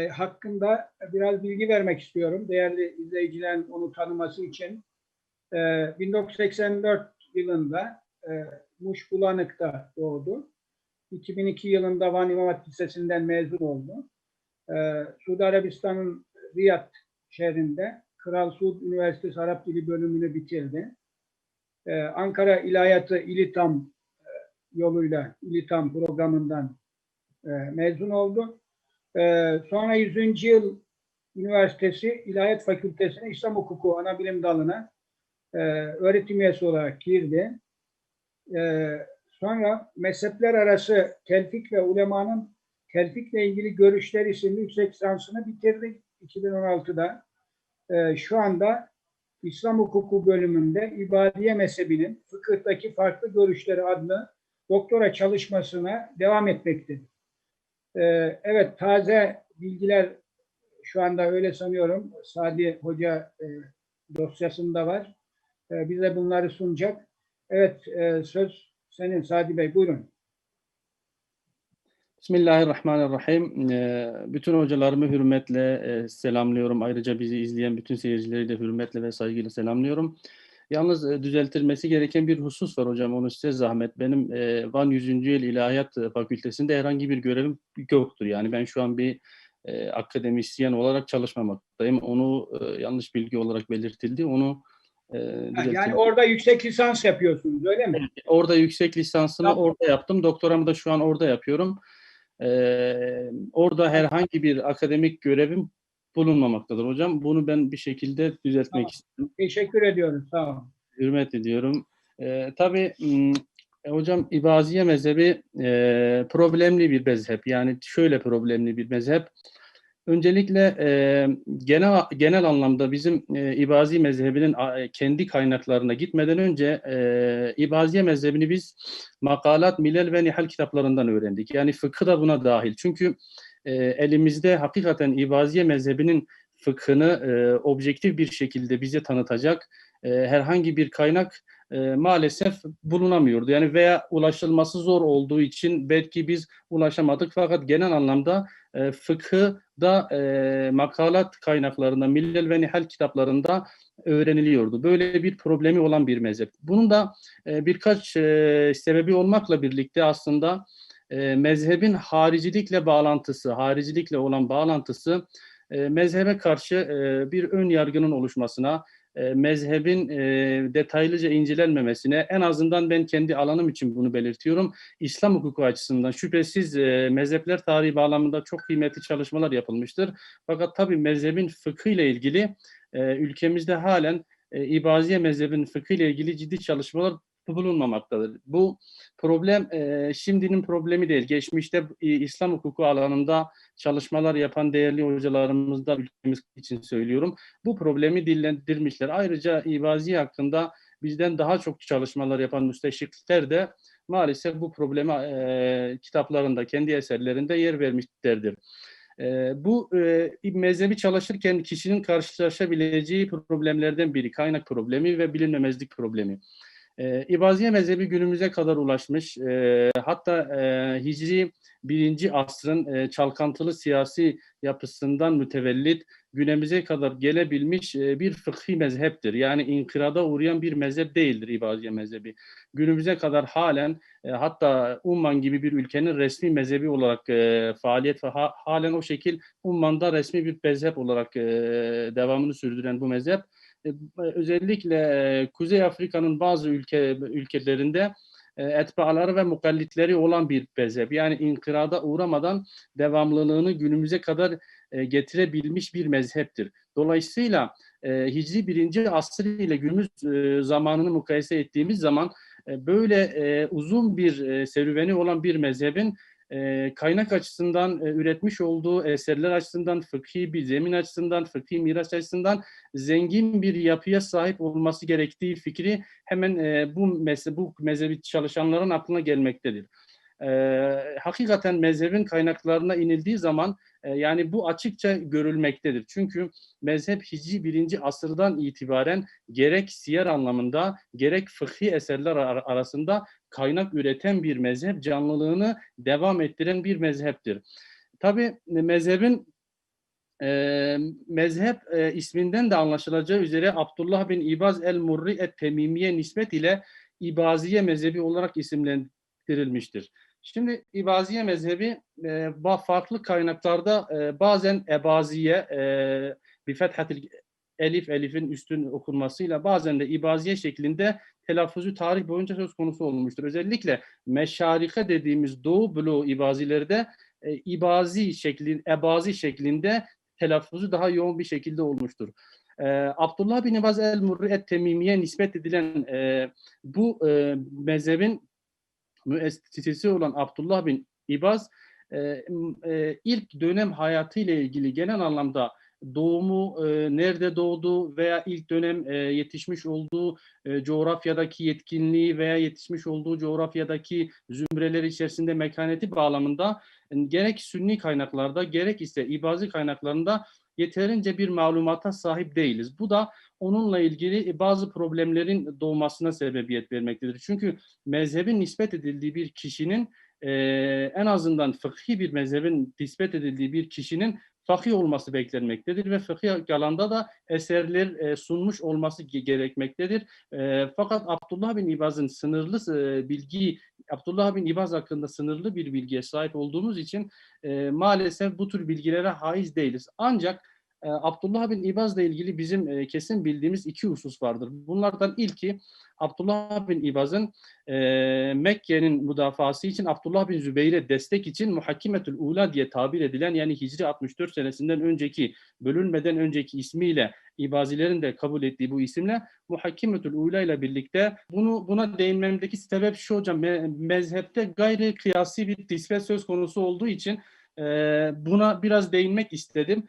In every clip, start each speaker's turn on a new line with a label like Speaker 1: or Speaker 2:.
Speaker 1: e, hakkında biraz bilgi vermek istiyorum. Değerli izleyicilerin onu tanıması için. E, 1984 yılında e, Muş Bulanık'ta doğdu. 2002 yılında Van İmam Lisesi'nden mezun oldu. E, Suudi Arabistan'ın Riyad şehrinde Kral Suud Üniversitesi Arap Dili bölümünü bitirdi. E, Ankara İlahiyatı İlitam e, yoluyla İlitam programından e, mezun oldu. Ee, sonra 100. yıl üniversitesi İlahiyat Fakültesi'ne İslam Hukuku ana bilim dalına e, öğretim üyesi olarak girdi. Ee, sonra mezhepler arası telfik ve ulemanın telfikle ilgili görüşler isimli yüksek lisansını bitirdi 2016'da. Ee, şu anda İslam Hukuku bölümünde İbadiye mezhebinin fıkıhtaki farklı görüşleri adlı doktora çalışmasına devam etmektedir. Ee, evet, taze bilgiler şu anda öyle sanıyorum. Sadi Hoca e, dosyasında var. E, bize bunları sunacak. Evet, e, söz senin Sadi Bey. Buyurun.
Speaker 2: Bismillahirrahmanirrahim. Ee, Bütün hocalarımı hürmetle e, selamlıyorum. Ayrıca bizi izleyen bütün seyircileri de hürmetle ve saygıyla selamlıyorum. Yalnız e, düzeltilmesi gereken bir husus var hocam. Onu size zahmet. Benim e, Van 100. Yıl İlahiyat Fakültesi'nde herhangi bir görevim yoktur. Yani ben şu an bir e, akademisyen olarak çalışmamaktayım. Onu e, yanlış bilgi olarak belirtildi. Onu e,
Speaker 1: Yani orada yüksek lisans yapıyorsunuz öyle mi?
Speaker 2: Orada yüksek lisansımı
Speaker 1: Tamam.
Speaker 2: orada yaptım. Doktoramı da şu an orada yapıyorum. Ee, orada herhangi bir akademik görevim bulunmamaktadır hocam. Bunu ben bir şekilde düzeltmek
Speaker 1: Tamam.
Speaker 2: istiyorum.
Speaker 1: Teşekkür ediyorum. Sağ olun.
Speaker 2: Hürmet ediyorum. Ee, tabii m, e, hocam İbaziye mezhebi e, problemli bir mezhep. Yani şöyle problemli bir mezhep. Öncelikle e, genel genel anlamda bizim e, İbazi mezhebinin a- kendi kaynaklarına gitmeden önce e, İbaziye mezhebini biz makalat, milel ve nihal kitaplarından öğrendik. Yani fıkıh da buna dahil. Çünkü e, elimizde hakikaten İbaziye mezhebinin fıkhını e, objektif bir şekilde bize tanıtacak e, herhangi bir kaynak e, maalesef bulunamıyordu. Yani veya ulaşılması zor olduğu için belki biz ulaşamadık fakat genel anlamda e, fıkhı da e, makalat kaynaklarında, millel ve nihal kitaplarında öğreniliyordu. Böyle bir problemi olan bir mezhep. Bunun da e, birkaç e, sebebi olmakla birlikte aslında e, mezhebin haricilikle bağlantısı, haricilikle olan bağlantısı e, mezhebe karşı e, bir ön yargının oluşmasına, e, mezhebin e, detaylıca incelenmemesine, en azından ben kendi alanım için bunu belirtiyorum. İslam hukuku açısından şüphesiz e, mezhepler tarihi bağlamında çok kıymetli çalışmalar yapılmıştır. Fakat tabii mezhebin fıkhı ile ilgili e, ülkemizde halen e, İbaziye mezhebinin fıkhı ile ilgili ciddi çalışmalar bulunmamaktadır. Bu problem e, şimdinin problemi değil. Geçmişte e, İslam hukuku alanında çalışmalar yapan değerli hocalarımız da ülkemiz için söylüyorum. Bu problemi dillendirmişler. Ayrıca İbaziye hakkında bizden daha çok çalışmalar yapan müsteşrikler de maalesef bu probleme e, kitaplarında, kendi eserlerinde yer vermişlerdir. E, bu e, mezhebi çalışırken kişinin karşılaşabileceği problemlerden biri kaynak problemi ve bilinmemezlik problemi. E, İbaziye mezhebi günümüze kadar ulaşmış. E, hatta e, Hicri birinci asrın e, çalkantılı siyasi yapısından mütevellit günümüze kadar gelebilmiş e, bir fıkhi mezheptir. Yani inkırada uğrayan bir mezhep değildir İbaziye mezhebi. Günümüze kadar halen e, hatta Umman gibi bir ülkenin resmi mezhebi olarak e, faaliyet ve ha- halen o şekil Umman'da resmi bir mezhep olarak e, devamını sürdüren bu mezhep özellikle e, Kuzey Afrika'nın bazı ülke ülkelerinde e, etbaaları ve mukallitleri olan bir mezhep. Yani inkırada uğramadan devamlılığını günümüze kadar e, getirebilmiş bir mezheptir. Dolayısıyla e, Hicri birinci asır ile günümüz e, zamanını mukayese ettiğimiz zaman e, böyle e, uzun bir e, serüveni olan bir mezhebin e, kaynak açısından e, üretmiş olduğu eserler açısından, fıkhi bir zemin açısından, fıkhi miras açısından zengin bir yapıya sahip olması gerektiği fikri hemen e, bu mezhe, bu mezhebi çalışanların aklına gelmektedir. E, hakikaten mezhebin kaynaklarına inildiği zaman e, yani bu açıkça görülmektedir. Çünkü mezhep Hicri birinci asırdan itibaren gerek siyer anlamında gerek fıkhi eserler ar- arasında kaynak üreten bir mezhep, canlılığını devam ettiren bir mezheptir. Tabi mezhebin e, mezhep e, isminden de anlaşılacağı üzere Abdullah bin İbaz el-Murri et-Temimiye nispet ile İbaziye mezhebi olarak isimlendirilmiştir. Şimdi İbaziye mezhebi e, farklı kaynaklarda e, bazen Ebaziye e, bir fethatil elif elifin üstün okunmasıyla bazen de İbaziye şeklinde telaffuzu tarih boyunca söz konusu olmuştur. Özellikle meşarike dediğimiz Doğu bloğu İbazilerde e, İbazi şeklin, Ebazi şeklinde telaffuzu daha yoğun bir şekilde olmuştur. E, Abdullah bin İbaz el-Murri et-Temimiye nispet edilen e, bu e, mezhebin müessisesi olan Abdullah bin İbaz e, e, ilk dönem hayatıyla ilgili genel anlamda doğumu, e, nerede doğdu veya ilk dönem e, yetişmiş olduğu e, coğrafyadaki yetkinliği veya yetişmiş olduğu coğrafyadaki zümreler içerisinde mekaneti bağlamında e, gerek sünni kaynaklarda gerek ise ibazi kaynaklarında yeterince bir malumata sahip değiliz. Bu da onunla ilgili bazı problemlerin doğmasına sebebiyet vermektedir. Çünkü mezhebin nispet edildiği bir kişinin e, en azından fıkhi bir mezhebin nispet edildiği bir kişinin fakih olması beklenmektedir ve fıkhi alanda da eserler e, sunmuş olması ge- gerekmektedir. E, fakat Abdullah bin İbaz'ın sınırlı e, bilgi, Abdullah bin İbaz hakkında sınırlı bir bilgiye sahip olduğumuz için e, maalesef bu tür bilgilere haiz değiliz. Ancak e, Abdullah bin İbaz'la ilgili bizim e, kesin bildiğimiz iki husus vardır. Bunlardan ilki Abdullah bin İbaz'ın e, Mekke'nin müdafası için Abdullah bin Zübeyir'e destek için Muhakkimetül Ula diye tabir edilen yani Hicri 64 senesinden önceki bölünmeden önceki ismiyle İbazilerin de kabul ettiği bu isimle Muhakkimetül Ula ile birlikte bunu buna değinmemdeki sebep şu hocam me- mezhepte gayri kıyasi bir nispet söz konusu olduğu için buna biraz değinmek istedim.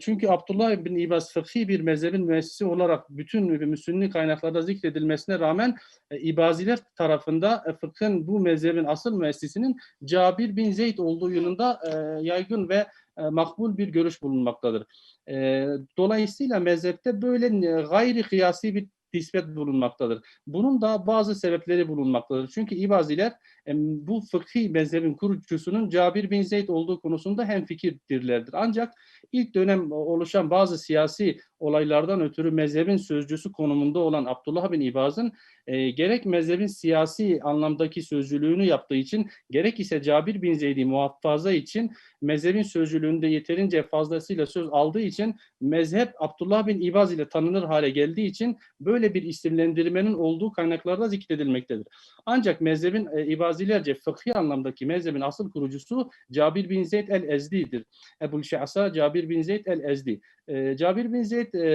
Speaker 2: Çünkü Abdullah bin İbaz fıkhi bir mezhebin müessisi olarak bütün Sünni kaynaklarda zikredilmesine rağmen e, İbaziler tarafında e, fıkhın bu mezhebin asıl müessisinin Cabir bin Zeyd olduğu yönünde e, yaygın ve makbul bir görüş bulunmaktadır. Dolayısıyla mezhepte böyle gayri kıyasi bir nispet bulunmaktadır. Bunun da bazı sebepleri bulunmaktadır. Çünkü İbaziler bu fıkhi mezhebin kurucusunun Cabir bin Zeyd olduğu konusunda hemfikirdirlerdir. Ancak ilk dönem oluşan bazı siyasi olaylardan ötürü mezhebin sözcüsü konumunda olan Abdullah bin İbaz'ın e, gerek mezhebin siyasi anlamdaki sözcülüğünü yaptığı için gerek ise Cabir bin Zeyd'i muhafaza için mezhebin sözcülüğünde yeterince fazlasıyla söz aldığı için mezhep Abdullah bin İbaz ile tanınır hale geldiği için böyle bir isimlendirmenin olduğu kaynaklarda zikredilmektedir. Ancak mezhebin e, İbazilerce fıkhi anlamdaki mezhebin asıl kurucusu Cabir bin Zeyd el-Ezdi'dir. Ebu'l Şa'sa Cabir bin Zeyd el-Ezdi. E, Cabir bin Zeyd e,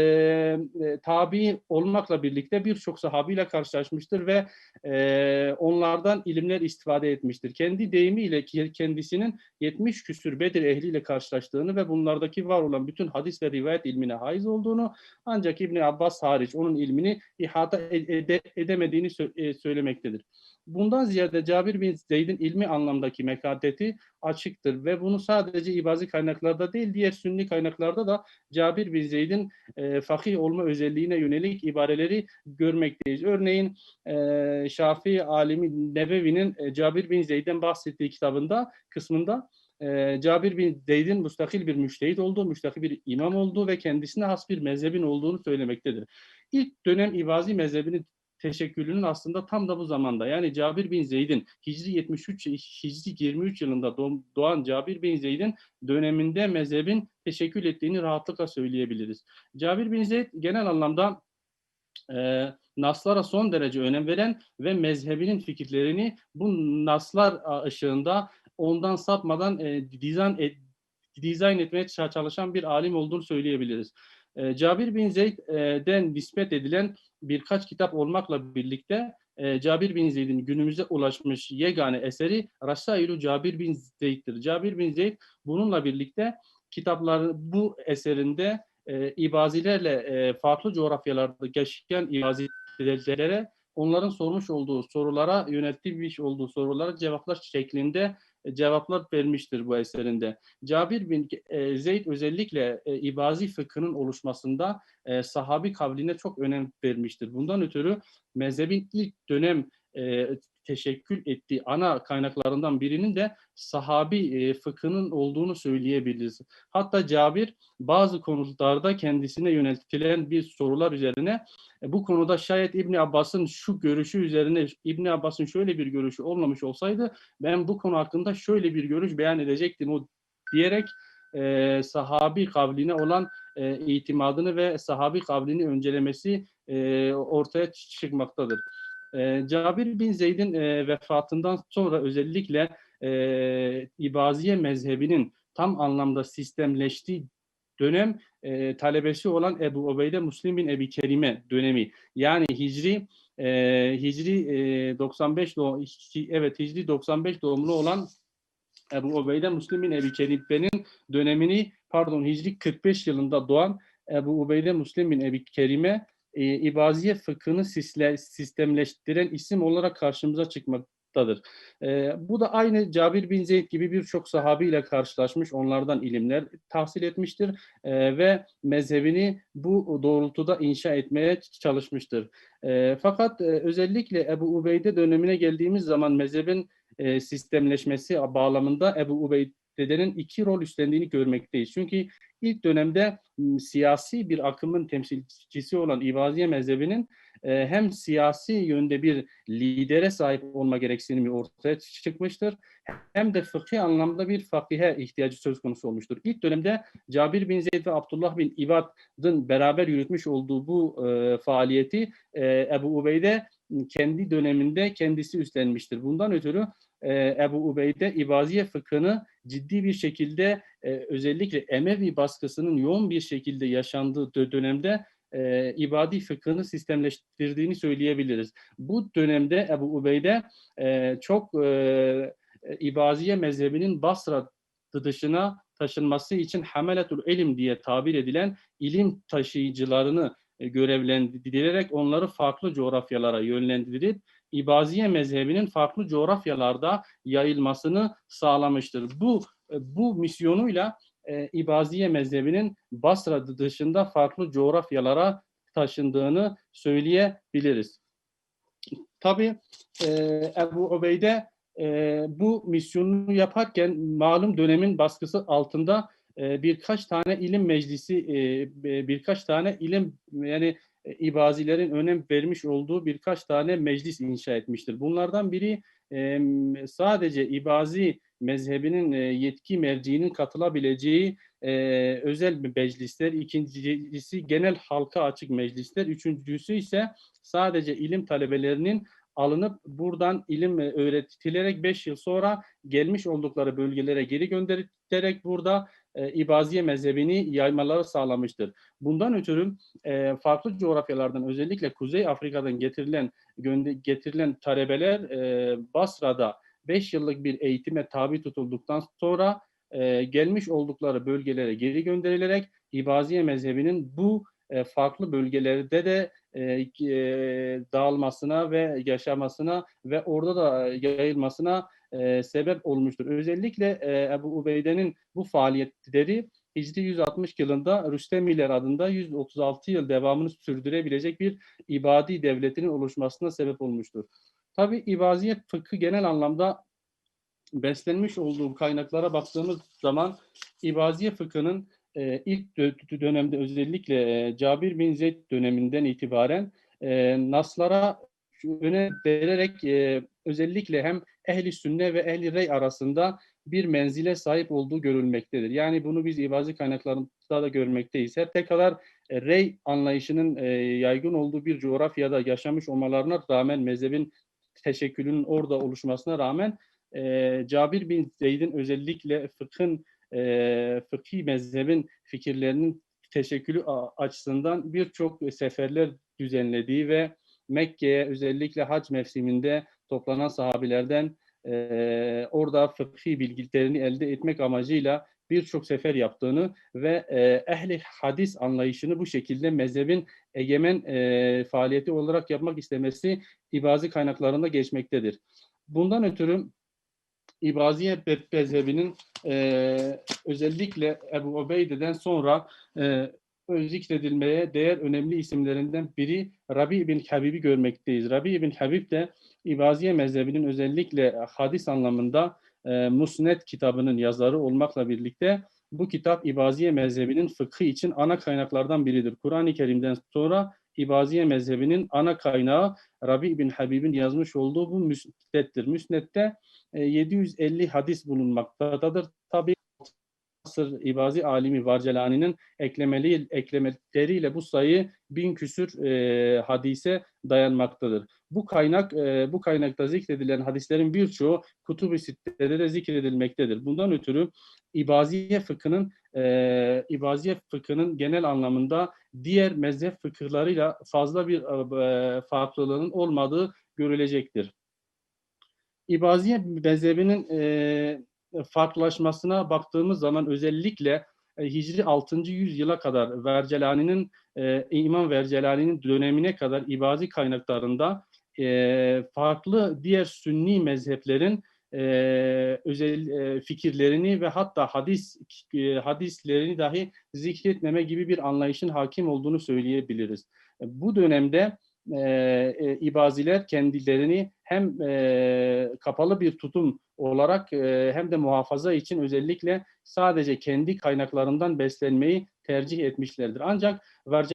Speaker 2: e, tabi olmakla birlikte birçok sahabiyle karşılaşmıştır ve e, onlardan ilimler istifade etmiştir. Kendi deyimiyle kendisinin 70 küsür Bedir ehliyle karşılaştığını ve bunlardaki var olan bütün hadis ve rivayet ilmine haiz olduğunu ancak İbni Abbas hariç onun ilmini ihata ed- ede- edemediğini e, söylemektedir. Bundan ziyade Cabir bin Zeyd'in ilmi anlamdaki mekateti açıktır ve bunu sadece ibazi kaynaklarda değil diğer sünni kaynaklarda da Cabir bin Zeyd'in e, fakih olma özelliğine yönelik ibareleri görmekteyiz. Örneğin e, Şafii alimi Nebevi'nin e, Cabir bin Zeyd'den bahsettiği kitabında kısmında e, Cabir bin Zeyd'in müstakil bir müştehit olduğu, müstakil bir imam olduğu ve kendisine has bir mezhebin olduğunu söylemektedir. İlk dönem İbazi mezhebinin teşekkülünün aslında tam da bu zamanda yani Cabir bin Zeyd'in Hicri 73 Hicri 23 yılında doğ- doğan Cabir bin Zeyd'in döneminde mezhebin teşekkül ettiğini rahatlıkla söyleyebiliriz. Cabir bin Zeyd genel anlamda e, naslara son derece önem veren ve mezhebinin fikirlerini bu naslar ışığında ondan sapmadan e, dizayn, et, dizayn etmeye ça- çalışan bir alim olduğunu söyleyebiliriz. E, Cabir bin Zeyd'den nispet edilen birkaç kitap olmakla birlikte e, Cabir bin Zeyd'in günümüze ulaşmış yegane eseri Rasailu Cabir bin Zeyd'dir. Cabir bin Zeyd bununla birlikte kitapları bu eserinde e, ibazilerle e, farklı coğrafyalarda yaşayan ibazilere onların sormuş olduğu sorulara yöneltmiş olduğu sorulara cevaplar şeklinde cevaplar vermiştir bu eserinde. Cabir bin e, Zeyd özellikle e, ibazi fıkhının oluşmasında e, sahabi kavline çok önem vermiştir. Bundan ötürü mezhebin ilk dönem e, teşekkül ettiği ana kaynaklarından birinin de sahabi e, fıkhının olduğunu söyleyebiliriz. Hatta Cabir bazı konularda kendisine yöneltilen bir sorular üzerine e, bu konuda şayet İbni Abbas'ın şu görüşü üzerine İbni Abbas'ın şöyle bir görüşü olmamış olsaydı ben bu konu hakkında şöyle bir görüş beyan edecektim o diyerek e, sahabi kavline olan e, itimadını ve sahabi kavlini öncelemesi e, ortaya çıkmaktadır. E, Cabir bin Zeyd'in e, vefatından sonra özellikle e, İbaziye mezhebinin tam anlamda sistemleştiği dönem e, talebesi olan Ebu Ubeyde Müslim bin Ebi Kerime dönemi. Yani Hicri e, Hicri e, 95 doğum, evet Hicri 95 doğumlu olan Ebu Ubeyde Müslim bin Ebi Kerime'nin dönemini pardon Hicri 45 yılında doğan Ebu Ubeyde Müslim bin Ebi Kerime e, İbaziye fıkhını sisle, sistemleştiren isim olarak karşımıza çıkmaktadır. E, bu da aynı Cabir bin Zeyd gibi birçok sahabiyle karşılaşmış, onlardan ilimler tahsil etmiştir e, ve mezhebini bu doğrultuda inşa etmeye çalışmıştır. E, fakat e, özellikle Ebu Ubeyde dönemine geldiğimiz zaman mezhebin e, sistemleşmesi bağlamında Ebu Ubeyde'nin iki rol üstlendiğini görmekteyiz. Çünkü ilk dönemde m, siyasi bir akımın temsilcisi olan İbaziye mezhebinin e, hem siyasi yönde bir lidere sahip olma gereksinimi ortaya çıkmıştır hem de fıkhi anlamda bir fakihe ihtiyacı söz konusu olmuştur. İlk dönemde Cabir bin Zeyd ve Abdullah bin İbad'ın beraber yürütmüş olduğu bu e, faaliyeti e, Ebu Ubeyde kendi döneminde kendisi üstlenmiştir. Bundan ötürü e, Ebu Ubeyde İbaziye fıkhını ciddi bir şekilde e, özellikle Emevi baskısının yoğun bir şekilde yaşandığı dö- dönemde e, ibadi fıkhını sistemleştirdiğini söyleyebiliriz. Bu dönemde Ebu Ubeyde e, çok e, İbaziye mezhebinin Basra dışına taşınması için Hameletul Elim diye tabir edilen ilim taşıyıcılarını e, görevlendirerek onları farklı coğrafyalara yönlendirip İbaziye mezhebinin farklı coğrafyalarda yayılmasını sağlamıştır. Bu e, bu misyonuyla e, İbaziye mezhebinin Basra dışında farklı coğrafyalara taşındığını söyleyebiliriz. Tabi e, Ebu Ubeyde e, bu misyonunu yaparken malum dönemin baskısı altında e, birkaç tane ilim meclisi, e, birkaç tane ilim yani e, İbazilerin önem vermiş olduğu birkaç tane meclis inşa etmiştir. Bunlardan biri e, sadece İbazi mezhebinin e, yetki merciinin katılabileceği e, özel meclisler, ikincisi genel halka açık meclisler, üçüncüsü ise sadece ilim talebelerinin alınıp buradan ilim öğretilerek 5 yıl sonra gelmiş oldukları bölgelere geri gönderilerek burada e, İbaziye mezhebini yaymaları sağlamıştır. Bundan ötürü e, farklı coğrafyalardan özellikle Kuzey Afrika'dan getirilen getirilen talebeler e, Basra'da 5 yıllık bir eğitime tabi tutulduktan sonra e, gelmiş oldukları bölgelere geri gönderilerek İbaziye mezhebinin bu e, farklı bölgelerde de e, e, dağılmasına ve yaşamasına ve orada da yayılmasına sebep olmuştur. Özellikle e, Ebu Ubeyde'nin bu faaliyetleri Hicri 160 yılında Rüstemiler adında 136 yıl devamını sürdürebilecek bir ibadi devletinin oluşmasına sebep olmuştur. Tabi İbaziye fıkhı genel anlamda beslenmiş olduğu kaynaklara baktığımız zaman İbaziye fıkhının e, ilk dö- dönemde özellikle e, Cabir bin Zeyd döneminden itibaren e, naslara öne vererek e, özellikle hem ehli sünne ve ehli rey arasında bir menzile sahip olduğu görülmektedir. Yani bunu biz ibazi kaynaklarında da görmekteyiz. Her ne kadar e, rey anlayışının e, yaygın olduğu bir coğrafyada yaşamış olmalarına rağmen mezhebin teşekkülünün orada oluşmasına rağmen e, Cabir bin Zeyd'in özellikle fıkhın e, fıkhi mezhebin fikirlerinin teşekkülü açısından birçok seferler düzenlediği ve Mekke'ye özellikle hac mevsiminde toplanan sahabilerden e, orada fıkhi bilgilerini elde etmek amacıyla birçok sefer yaptığını ve e, ehli hadis anlayışını bu şekilde mezhebin egemen e, faaliyeti olarak yapmak istemesi İbazi kaynaklarında geçmektedir. Bundan ötürü İbaziye mezhebinin e, özellikle Ebu Ubeyde'den sonra e, zikredilmeye değer önemli isimlerinden biri Rabi bin Habib'i görmekteyiz. Rabi bin Habib de İbaziye mezhebinin özellikle hadis anlamında e, Musnet kitabının yazarı olmakla birlikte bu kitap İbaziye mezhebinin fıkhı için ana kaynaklardan biridir. Kur'an-ı Kerim'den sonra İbaziye mezhebinin ana kaynağı Rabi bin Habib'in yazmış olduğu bu Müsnet'tir. Müsnet'te e, 750 hadis bulunmaktadır. Tabi Asır İbazi alimi Varcelani'nin eklemeli eklemeleriyle bu sayı bin küsür e, hadise dayanmaktadır. Bu kaynak e, bu kaynakta zikredilen hadislerin birçoğu Kutub-i Sitte'de de zikredilmektedir. Bundan ötürü İbaziye fıkhının e, İbaziye fıkhının genel anlamında diğer mezhep fıkıhlarıyla fazla bir e, farklılığının olmadığı görülecektir. İbaziye mezhebinin e, farklılaşmasına baktığımız zaman özellikle e, Hicri 6. yüzyıla kadar Vercelani'nin e, İmam Vercelani'nin dönemine kadar İbazi kaynaklarında e, farklı diğer Sünni mezheplerin e, özel e, fikirlerini ve hatta hadis e, hadislerini dahi zikretmeme gibi bir anlayışın hakim olduğunu söyleyebiliriz. E, bu dönemde e, e, İbaziler kendilerini hem e, kapalı bir tutum olarak e, hem de muhafaza için özellikle sadece kendi kaynaklarından beslenmeyi tercih etmişlerdir. Ancak Verce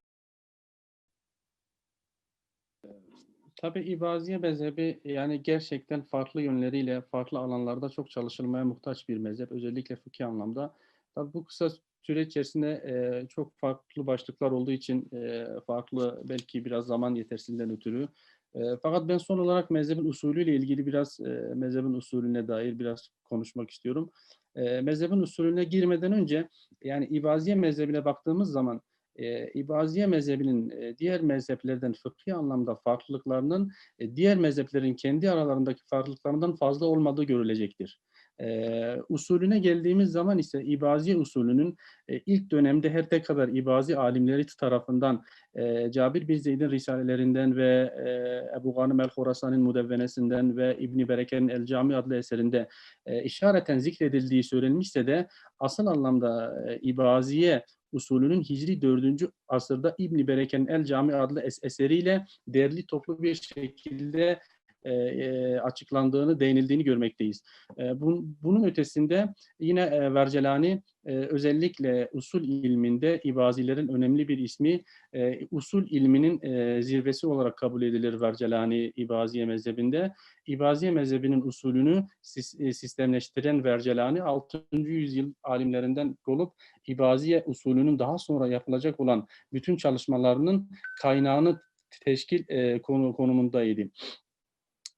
Speaker 2: Tabii İbaziye mezhebi yani gerçekten farklı yönleriyle farklı alanlarda çok çalışılmaya muhtaç bir mezhep. Özellikle fıkhi anlamda. Tabii bu kısa süre içerisinde e, çok farklı başlıklar olduğu için e, farklı belki biraz zaman yetersizliğinden ötürü. E, fakat ben son olarak mezhebin usulüyle ilgili biraz e, mezhebin usulüne dair biraz konuşmak istiyorum. E, mezhebin usulüne girmeden önce yani İbaziye mezhebine baktığımız zaman e, İbaziye mezhebinin e, diğer mezheplerden fıkhi anlamda farklılıklarının e, diğer mezheplerin kendi aralarındaki farklılıklarından fazla olmadığı görülecektir. E, usulüne geldiğimiz zaman ise İbaziye usulünün e, ilk dönemde her ne kadar İbazi alimleri tarafından e, Cabir bin Zeyd'in risalelerinden ve e, Ebu Ghanim el-Horasan'ın Mudevvenesinden ve İbni Bereke'nin El Cami adlı eserinde e, işareten zikredildiği söylenmişse de asıl anlamda e, İbaziye usulünün Hicri 4. asırda İbni Bereke'nin El Cami adlı es eseriyle derli toplu bir şekilde e, e, açıklandığını, değinildiğini görmekteyiz. E, bun, bunun ötesinde yine e, Vercelani e, özellikle usul ilminde İbazilerin önemli bir ismi e, usul ilminin e, zirvesi olarak kabul edilir Vercelani İbaziye mezhebinde. İbaziye mezhebinin usulünü sis, sistemleştiren Vercelani 6. yüzyıl alimlerinden olup İbaziye usulünün daha sonra yapılacak olan bütün çalışmalarının kaynağını teşkil e, konu konumundaydı.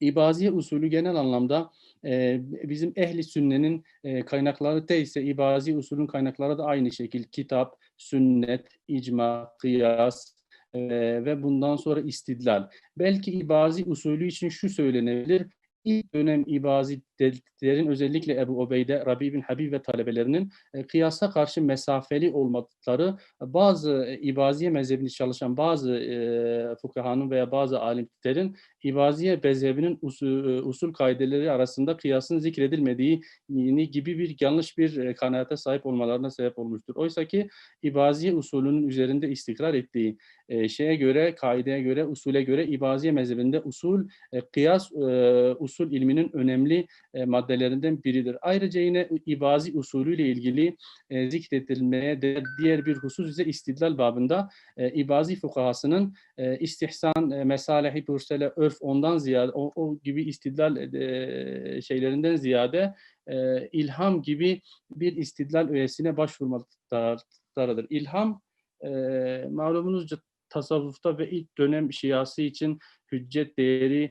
Speaker 2: İbaziye usulü genel anlamda e, bizim ehli sünnenin e, kaynakları da ise İbazi usulün kaynakları da aynı şekilde kitap, sünnet, icma, kıyas e, ve bundan sonra istidlal. Belki İbazi usulü için şu söylenebilir. İlk dönem İbazilerin özellikle Ebu Obeyde, Rabi bin Habib ve talebelerinin e, kıyasa karşı mesafeli olmaları bazı e, İbaziye mezhebini çalışan bazı e, fukahanın veya bazı alimlerin İbaziye mezhebinin usul, e, usul kaideleri arasında kıyasın zikredilmediği gibi bir yanlış bir e, kanaate sahip olmalarına sebep olmuştur. Oysa ki İbaziye usulünün üzerinde istikrar ettiği e, şeye göre, kaideye göre, usule göre İbaziye mezhebinde usul, e, kıyas e, usul ilminin önemli e, maddelerinden biridir. Ayrıca yine İbazi usulüyle ilgili e, zikredilmeye değer diğer bir husus ise istidlal babında e, İbazi fukahasının e, istihsan, e, mesalehi, bürsele, örf ondan ziyade, o, o gibi istidlal e, şeylerinden ziyade e, ilham gibi bir istidlal öğesine başvurmaktadır. İlham e, malumunuzca tasavvufta ve ilk dönem şiası için hüccet değerinin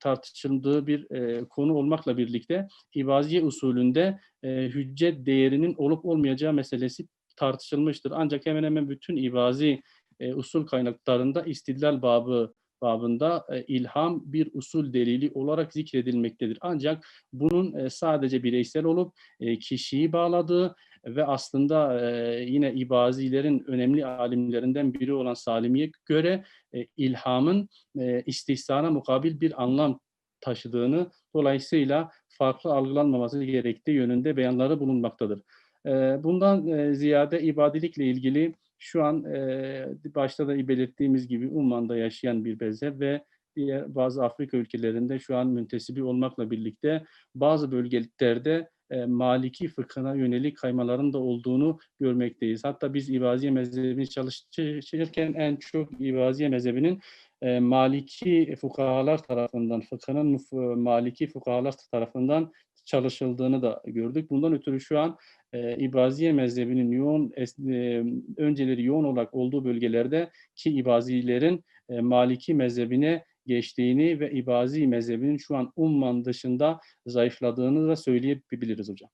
Speaker 2: tartışıldığı bir e, konu olmakla birlikte İbaziye usulünde e, hüccet değerinin olup olmayacağı meselesi tartışılmıştır. Ancak hemen hemen bütün İbazi e, usul kaynaklarında istidlal babı babında e, ilham bir usul delili olarak zikredilmektedir. Ancak bunun e, sadece bireysel olup e, kişiyi bağladığı ve aslında yine İbazilerin önemli alimlerinden biri olan Salimi'ye göre ilhamın istihsana mukabil bir anlam taşıdığını dolayısıyla farklı algılanmaması gerektiği yönünde beyanları bulunmaktadır. Bundan ziyade ibadilikle ilgili şu an başta da belirttiğimiz gibi Umman'da yaşayan bir mezhep ve diğer bazı Afrika ülkelerinde şu an müntesibi olmakla birlikte bazı bölgelerde e, Maliki fıkhına yönelik kaymaların da olduğunu görmekteyiz. Hatta biz İbaziye mezhebini çalışırken en çok İbaziye mezhebinin e, Maliki fukahalar tarafından, fıkhının Maliki fukahalar tarafından çalışıldığını da gördük. Bundan ötürü şu an e, İbaziye mezhebinin yoğun e, önceleri yoğun olarak olduğu bölgelerde ki İbazilerin e, Maliki mezhebine geçtiğini ve İbazi mezhebinin şu an umman dışında zayıfladığını da söyleyebiliriz hocam.